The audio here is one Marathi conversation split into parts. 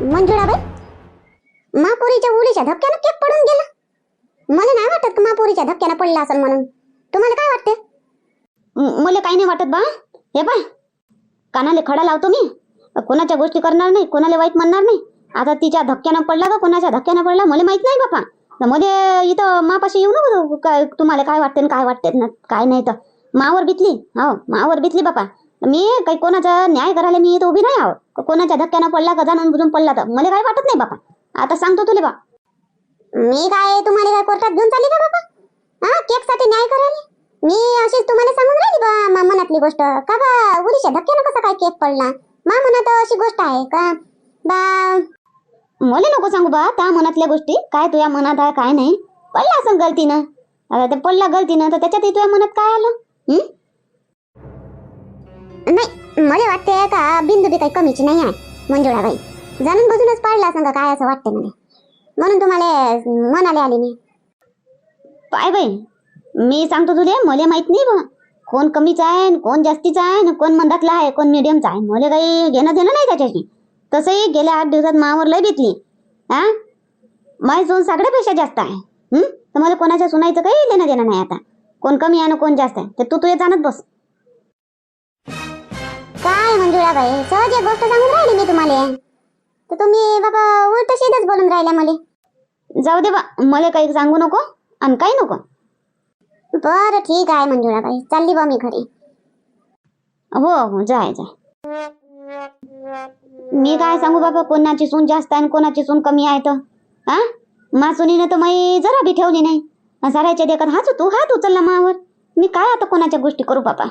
मंजुळाबाई महापुरीच्या उडीच्या धक्क्यानं केक पडून गेला. मला नाही वाटत का महापुरीच्या धक्क्यानं पडला असेल म्हणून. तुम्हाला काय वाटते मला काही नाही वाटत बा. हे बा कानाले खडा लावतो मी. कोणाच्या गोष्टी करणार नाही कोणाला वाईट म्हणणार नाही. आता तिच्या धक्क्यानं पडला का कोणाच्या धक्क्यानं पडला? मला माहीत नाही बापा. तर मध्ये इथं मापाशी येऊ नको काय तुम्हाला काय वाटते काय वाटते ना काय नाही तर. मावर बितली हो मावर बितली बापा. मी काही कोणाचा न्याय करायला मी इथं उभी नाही आहो कोणाच्या धक्क्यानं पडला का जाणून बुजून पडला तर? मला काय वाटत नाही बापा. आता सांगतो तुले बा. मी काय तुम्हाला काय कोर्टात घेऊन चालली का बापा? हा केकसाठी न्याय करायला? मी अशीच तुम्हाला सांगून राहिली बा मनातली गोष्ट. का बा उरीच्या धक्क्यानं कसा काय केक पडला? मा मनात अशी गोष्ट आहे का? बा मला नको सांगू बा त्या मनातल्या गोष्टी. काय तुझ्या मनात आहे काय नाही. पडला असं गलतीनं. आता ते पडला गलतीनं तर त्याच्यात तुझ्या मनात काय आलं? नाही मला वाटते का बिंदू बी काही कमीची नाही आहे मंजुळाबाई जाणून बजूनच पाडला सांगा काय असं वाटते मला म्हणून तुम्हाला मनाले आली मी. पाय बाई मी सांगतो तुले मला माहीत नाही बा. कोण कमीचा आहे कोण जास्तीचा आहे कोण मंदातला आहे कोण मिडियमचा आहे. मला काही घेणं देणं नाही त्याच्याशी. तसंही गेल्या आठ दिवसात मावर लय भेटली. हा माझी सोन सगळ्यापेक्षा जास्त आहे. तर मला कोणाच्या सुनायचं काही देणं देणं नाही आता. कोण कमी आहे ना कोण जास्त आहे. ते तू तुझ्या जाणत बस. काय मंजुळाबाई सहज एक गोष्ट सांगून राहिली मी तुम्हाला. तर तुम्ही बाबा उलट सीधच बोलून राहिल्या मला. जाऊ दे बा मला काही सांगू नको आणि काही नको. बरं ठीक आहे मंजुळाबाई चालली बा मी घरी. हो हो जाय जाय. मी काय सांगू बाबा कोणाची सून जास्त आहे कोणाची सून कमी आहे तर? हा मा सुनीनं तर मी जरा बी ठेवली नाही. अन साऱ्याच्या देखत हाच तू हात उचलला मावर. मी काय आता कोणाच्या गोष्टी करू बाबा?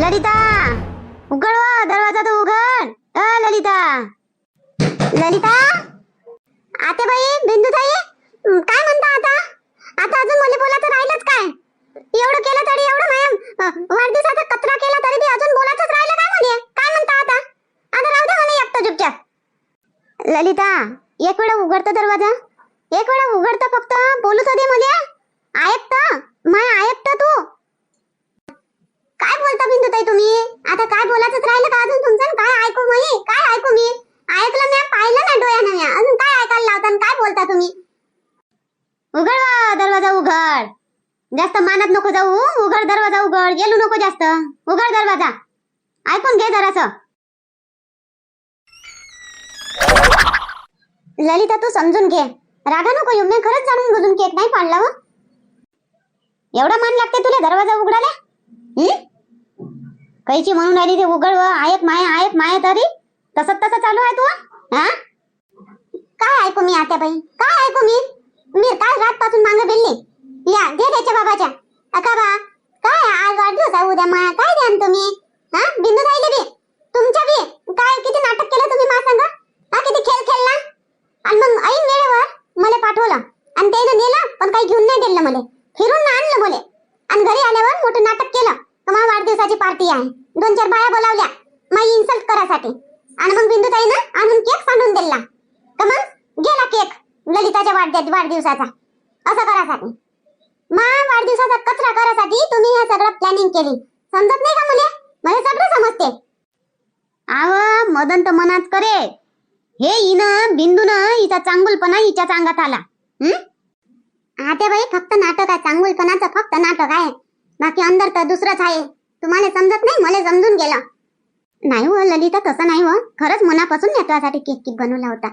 ललिता उघड वा दरवाजा तू उघड. अ ललिता. ललिता? आते बाई बिंदू ताई काय म्हणता आता? आता अजून मला बोलायचं राहिलंच काय? एवढं केलं तरी एवढं मॅम. वाढदिवसाचा कचरा केला तरी बी अजून बोलायचंच राहिलं काय म्हणे? काय म्हणता आता? आता राहू दे म्हणे एकटं चुपचाप. ललिता एक वेळा उघडतं दरवाजा. एक वेळा उघडतं फक्त. बोलू दे मला ऐकतं माय ऐकतं तू काय बोलता बिंदू ताई तुम्ही? आता काय बोलायचं राहिलं का अजून तुमचं? काय ऐकू मी? काय ऐकू मी? ऐकलं मी पाहिलं ना डोळ्यानं मी. अजून काय ऐकायला लावता काय बोलता तुम्ही? उघड दरवाजा उघड. जास्त मानत नको जाऊ. उघड दरवाजा उघड. गेलो नको जास्त. उघड दरवाजा. ऐकून घे जरास. ललिता तू समजून घे. रागा नको येऊ. मी खरंच जाणून बुजून केक नाही पाडला हो? एवढा मान लागते तुला दरवाजा उघडायला? कैची म्हणून राहिली ते उघड व आयक माय आयक माय तरी? तसं तसं चालू आहे तू हा? काय ऐकू मी आता बाई? काय ऐकू मी? मी काय रात पासून मांग बिल्ली या दे त्याच्या बाबाच्या. अका बा काय आज वाढदिवस आहे उद्या माया? काय द्यान तुम्ही? हा? बिंदू राहिले बी? तुमच्या बी? काय किती नाटक केलं तुम्ही मा संग? हा किती खेळ खेळला? आणि मग ऐन वेळेवर मला पाठवलं. आणि त्यानं नेलं पण काही घेऊन नाही दिलं मला फिरून ना आणलं मला आणि घरी आल्यावर मोठं नाटक केलं का माझ्या वाढदिवसाची पार्टी आहे दोन चार बाया बोलावल्या माझी इन्सल्ट करासाठी आणि मग बिंदुताईनं आणून केक सांडून दिला का मग गेला केक ललिताच्या वाढद्या वाढदिवसाचा. असं करासाठी मा वाढदिवसाचा कचरा करासाठी तुम्ही हे सगळं प्लॅनिंग केली. समजत नाही का मुले? मला सगळं समजते. आव मदन तर मनात करे. हे हिनं बिंदून हिचा चांगुलपणा हिच्या चांगात आला. आते आता बाई फक्त नाटक आहे. चांगुलपणाचं फक्त नाटक आहे. बाकी अंदर तर दुसरंच आहे. तुम्हाला समजत नाही? मला समजून गेलं. नाही हो ललिता तसं नाही हो. खरंच मनापासून नेटवासाठी केक केक बनवला होता.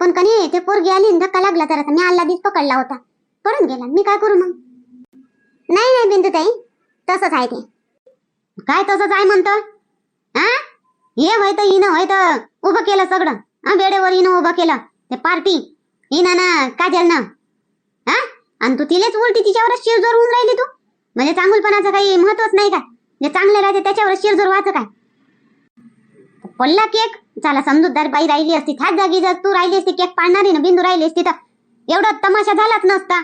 पण कधी ते पोरगी आली आणि धक्का लागला तर मी आल्ला दिस पकडला होता. पडून गेला. मी काय करू मग? नाही नाही बिंदू ताई तसंच आहे ते. काय तसंच आहे म्हणतो? हा हे व्हायत तर हिनं व्हायत तर उभं केलं सगळं. हा वेळेवर हिनं उभं केलं. ते पार्टी. हिनं ना काजल ना हा आणि तू तिलेच उलटी तिच्यावरच शिरजोर होऊन राहिली तू? म्हणजे चांगुलपणाचं काही महत्वच नाही का? जे चांगले राहते त्याच्यावर शिरजोर व्हायचं काय? पडला केक. चला समजूतदार बाई राहिली असती त्याच जागी जर तू राहिली असती केक पाडणारी ना बिंदू राहिली असती तर एवढा तमाशा झालाच नसता.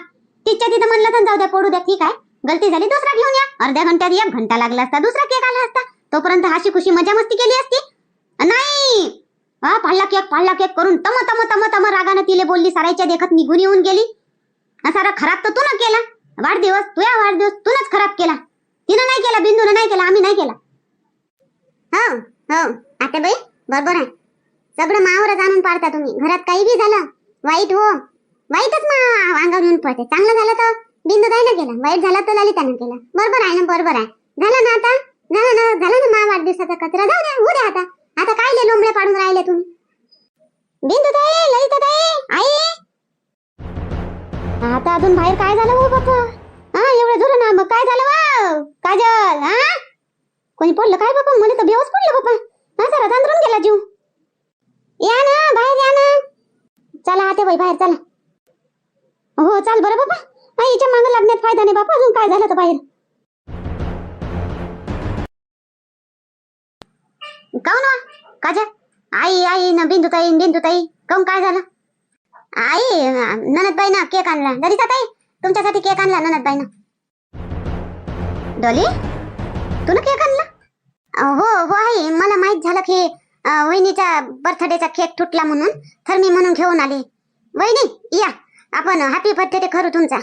तिच्या तिथं म्हणलं तर जाऊ द्या पडू द्या ठीक आहे. गलती झाली दुसरा घेऊन या. अर्ध्या घंट्यात एक घंटा लागला असता दुसरा केक आला असता. तोपर्यंत हाशी खुशी मजा मस्ती केली असती. नाही! हा पाडला केक पाडला केक करून तम तम तम तम रागानं तिले बोलली सारायच्या देखत निघून येऊन गेली. हा सारा खराब तर तू ना केला. वाढदिवस तुया वाढदिवस तूनच खराब केला. तिनं नाही केला बिंदूनं नाही केला आम्ही नाही केला. हा हो. आता बाई बरोबर आहे. सगळं मावरच आणून पाडता तुम्ही. घरात काही बी झालं वाईट हो. वाईटच मा अंगावर येऊन पडते. चांगलं झालं तर बिंदुताईनं केलं. वाईट झालं तर ललितानं केलं. बरोबर आहे ना बरोबर आहे. झालं ना आता? झालं ना झालं ना मा वाढदिवसाचा कचरा? जाऊ द्या होऊ द्या आता. आता काय ले लोंबड्या पाडून राहिले तुम्ही? का ताई आई! आता अजून बाहेर काय झालं हो बाप्पा? हा एवढं झालं ना मग काय झालं वा काजल हा? कोणी पडलं काय बाप्पा? मला तर बेवच पडलं बाप्पा. हा जरा तांदरून गेला जीव. या ना बाहेर या ना. चला आता बाई बाहेर चला. हो चाल बरं बाबा. आई हिच्या मागं लागण्यात फायदा नाही बापा अजून काय झालं तर बाहेर? काऊन वा? काजा आई आई न बिंदुताई न बिंदुताई. काऊन काय झालं? आई ननदबाई ना केक आणला. दरिता ताई तुमच्यासाठी केक आणला ननदबाई ना डोली तू केक आणला? हो हो आई मला माहीत झालं की वहिनीचा बर्थडेचा केक तुटला म्हणून तर मी म्हणून घेऊन आले. वहिनी या. आपण हॅपी बर्थडे करू तुमचा.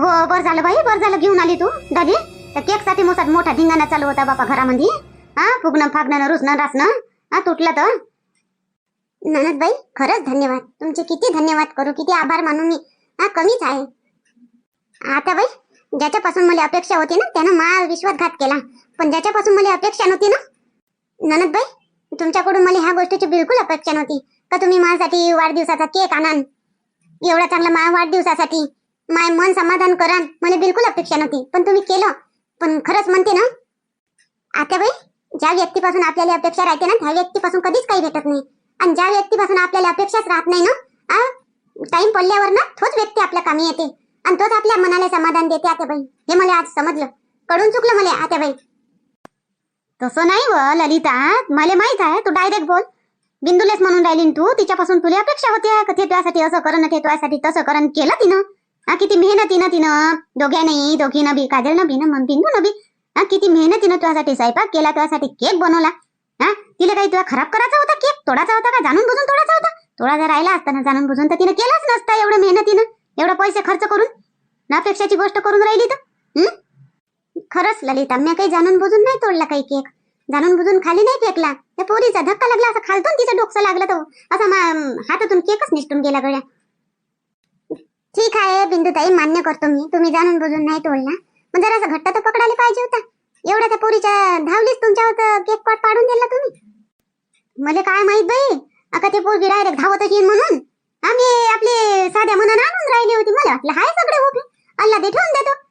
हो बरं झालं बाई बरं झालं. घेऊन आली तू दादी तर केकसाठी मोसात मोठा धिंगाणा चालू होता बापा घरामध्ये हा फुगणं फागणं रुसणं रासणं. हा तुटलं तर. ननदबाई खरंच धन्यवाद. तुमचे किती धन्यवाद करू किती आभार मानू मी. हा कमीच आहे. आता बाई ज्याच्यापासून मला अपेक्षा होती ना त्यानं मा विश्वासघात केला. पण ज्याच्यापासून मला अपेक्षा नव्हती ना? ननदबाई तुमच्याकडून मला ह्या गोष्टीची बिलकुल अपेक्षा नव्हती. का तुम्ही माझ्यासाठी वाढदिवसाचा केक आणान? एवढा चांगला मा वाढदिवसासाठी माय मन समाधान करान मला बिलकुल अपेक्षा नव्हती. पण तुम्ही केलं. पण खरंच म्हणते ना आता बाई ज्या व्यक्तीपासून आपल्याला अपेक्षा राहते ना त्या व्यक्तीपासून कधीच काही भेटत नाही. आणि ज्या व्यक्तीपासून आपल्याला अपेक्षाच राहत नाही ना टाइम पडल्यावर ना तोच व्यक्ती आपल्या कामी येते. आणि तोच आपल्या मनाला समाधान देते आत्याबाई हे मला आज समजलं. कळून चुकलं मला आत्याबाई तसं नाही व ललिता. मला माहीत आहे तू डायरेक्ट बोल. बिंदुलेच म्हणून राहिली तू तिच्यापासून तुला अपेक्षा होत्या का? ते तुझ्यासाठी असं करण ते तुझ्यासाठी तसं करण केलं तिनं? हा किती मेहनतीनं तिनं दोघ्याने दोघीनं बी काजलनं बी ना मग बिंदूनं बी. हा किती मेहनतीनं तुझ्यासाठी स्वयंपाक केला तुझ्यासाठी केक बनवला. हा तिला काही तुला खराब करायचा होता केक तोडाचा होता का? जाणून बुजून तोडाचा होता? थोडा जर राहिला असताना जाणून बुजून तर तिनं केलाच नसता एवढं मेहनतीनं एवढं पैसे खर्च करून. ना अपेक्षाची गोष्ट करून राहिली तर. हम्म खरंच ललिता मी काही जाणून बुजून नाही तोडला काही केक. जाणून बुजून खाली नाही फेकला. त्या पोरीचा धक्का लागला असं खालतून तिचं डोकसं लागलं तो. असं हातातून केकच निसटून गेला गळ्या ठीक आहे बिंदुताई मान्य करतो मी. तुम्ही जाणून बुजून नाही तोडला. मग जरा घट्ट तर पकडायला पाहिजे होता. एवढ्या त्या पोरीच्या धावलीच तुमच्यावर केक पाट पाडून दिला तुम्ही. मला काय माहीत बाई? आता ते पोरगी डायरेक्ट धावत येईन म्हणून. आम्ही आपले साध्या मनानं आणून राहिली होती मला वाटलं. हाय सगळे उभे. अल्ला दे ठेवून देतो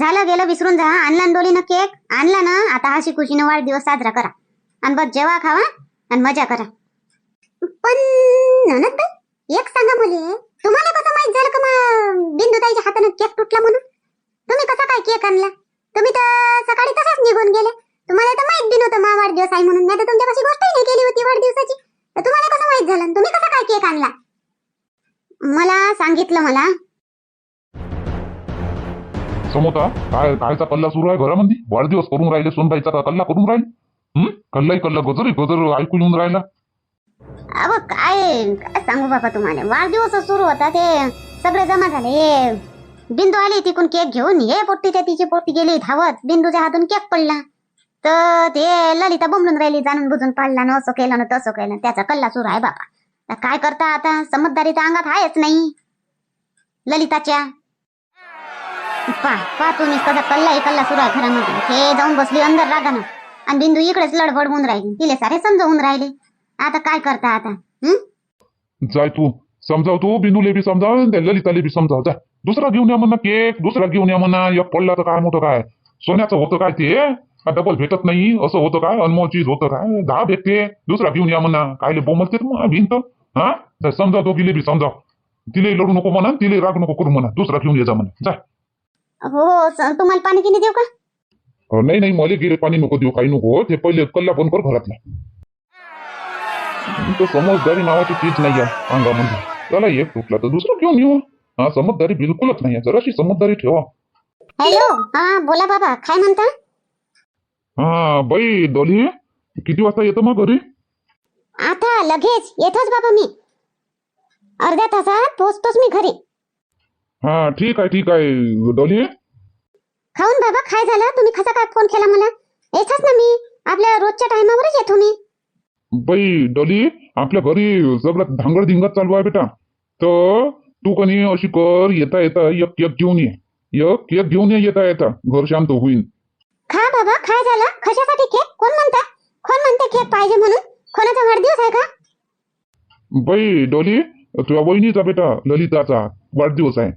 झालं गेलं विसरून जा. आणला ना डोलीनं केक आणला ना. आता हसी खुशीनं वाढदिवस साजरा करा. आणि बस जेवा खावा आणि मजा करा. पण ननद एक सांगा मुली. तुम्हाला कसं माहीत झालं का बिंदुताईच्या हातानं केक तुटला म्हणून? तुम्ही कसा काय केक आणला? तुम्ही तर सकाळी तसाच निघून गेले. तुम्हाला तर माहीत बी नव्हतं मा वाढदिवस आहे म्हणून. नाही तर तुमच्यापाशी गोष्टही नाही केली होती वाढदिवसाची. तर तुम्हाला कसं माहीत झालं? तुम्ही कसा काय केक आणला? मला सांगितलं मला. समोता काय कायचा कल्ला सुरू आहे घरामध्ये वाढदिवस करून राहिले सोनबाईचा कल्ला करून राहिले. हम्म कल्लाही कल्ला गजर गजर ऐकून येऊन राहिला. अव काय काय सांगू बाबा तुम्हाला? वाढदिवस सुरू होता ते. सगळे जमा झाले. हे बिंदू आली तिकून केक घेऊन. हे पोट्टीच्या तिची पोट्टी गेली धावत. बिंदूच्या हातून केक पडला. तर ते ललिता बोंबलून राहिली जाणून बुजून पाडला ना असं केलं ना तसं केलं. त्याचा कल्ला सुरू आहे बाबा. काय करता आता? समजदारी तर अंगात आहेच नाही. ललिताच्या पा पा तुम्ही कसा कल्ला कल्ला सुरू आहे घरामध्ये. हे जाऊन बसली अंदर रागानं. आणि बिंदू इकडेच लडबड होऊन राहिली. तिले सारे समजवून राहिले. आता काय करता आता? जाय तू. समजाव तू. बिंदूले बी समजाव आणि ललिताले बी समजाव. जा. दुसरा घेऊन या म्हणा केक. दुसरा घेऊन या म्हणा. एक पडला तर काय मोठं काय? सोन्याचं होतं काय ते? डबल भेटत नाही. असं होतं काय? अनमोल चीज होतं काय? दहा भेटते. दुसरा घेऊन या म्हणा. कायले बोमलते मग भिंत? हा? समजा समजाव दोघीले बी समजाव. तिले लढू नको म्हणा तिले राग नको करू म्हणा. दुसरा घेऊन ये जा म्हणा. जा. हो स- तुम्हाला पाणी किती देऊ का? अ, नाही नाही मला गिरे पाणी नको देऊ काही नको ते पहिले कल्ला बंद कर घरातला तो समजदारी नावाची चीज नाही आहे अंगामध्ये. त्याला एक तुटला तर दुसरं घेऊन येऊ. हा समजदारी बिलकुलच नाही आहे. जराशी समजदारी ठेवा. हॅलो हा बोला बाबा काय म्हणता? हा बाई डॉली किती वाजता येतो मग घरी? आता लगेच येतोच बाबा मी. अर्ध्या तासात पोहोचतोच मी घरी. हा ठीक आहे ठीक आहे. डॉली? खाऊन बाबा काय झालं? तुम्ही कसा काय फोन केला मला? येतच ना मी. आपल्या रोजच्या टायमावरच येतो मी. बाई डॉली आपल्या घरी सगळं धांगड धिंगत चालू आहे बेटा. तर तू कनी अशी कर. येता येता एक केक घेऊन ये. एक केक घेऊन ये येता येता. घर शांत होईन. खा बाबा काय झालं? कशासाठी केक कोण म्हणता? कोण म्हणते केक पाहिजे म्हणून? कोणाचा वाढदिवस आहे का? बाई डॉली तुझ्या वहिनीचा बेटा ललिताचा वाढदिवस आहे.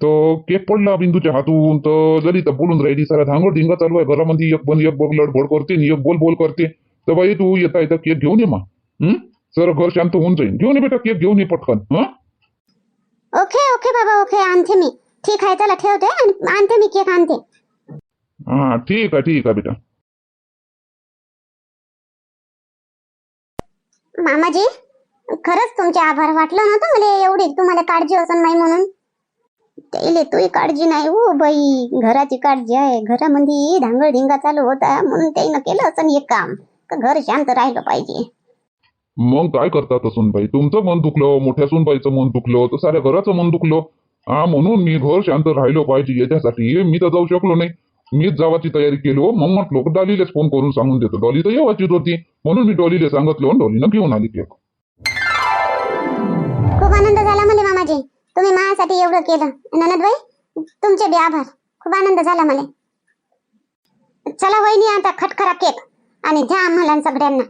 तो केक पडला बिंदूच्या हातून. तर ललिता बोलून राहिली सारा धांगड धिंगा चालू आहे घरामध्ये एक बन एक बघ लडबड करते आणि एक बोल बोल करते. तर बाई तू येता येता केक घेऊन ये मग? सर घर शांत होऊन जाईल घेऊन ये बेटा केक घेऊन ये पटकन. हं? ओके ओके बाबा ओके. आणते मी. ठीक आहे चला ठेवते आणि आणते मी केक आणते. हा ठीक आहे ठीक आहे बेटा. मामाजी खरंच तुमचे आभार वाटलं नव्हतं मला एवढी? तुम्हाला काळजी असन नाही म्हणून? त्याले तुही काळजी नाही हो बाई. घराची काळजी आहे. घरामध्ये धांगड धिंगा चालू होता म्हणून त्यानं केलं असं एक काम. का घर शांत राहिलं पाहिजे. मग काय करतात सुनबाई? तुमचं मन दुखलं मोठ्या सुनबाईचं मन दुखलं तर साऱ्या घराचं मन दुखलं. हा म्हणून मी घर शांत राहिलो पाहिजे. याच्यासाठी मी तर जाऊ शकलो नाही. मीच जावाची तयारी केलो हो. मग म्हटलो डॉलीलाच फोन करून सांगून देतो. डॉली तर येवाचीच होती. म्हणून मी डॉलीला सांगितलं डॉलीनं घेऊन आली केक तुम्ही माझ्यासाठी एवढं केलं. ननदबाई तुमचे बी आभार. खूप आनंद झाला मला. चला वहिनी आता खटखरा केक. आणि द्या आम्हाला सगळ्यांना.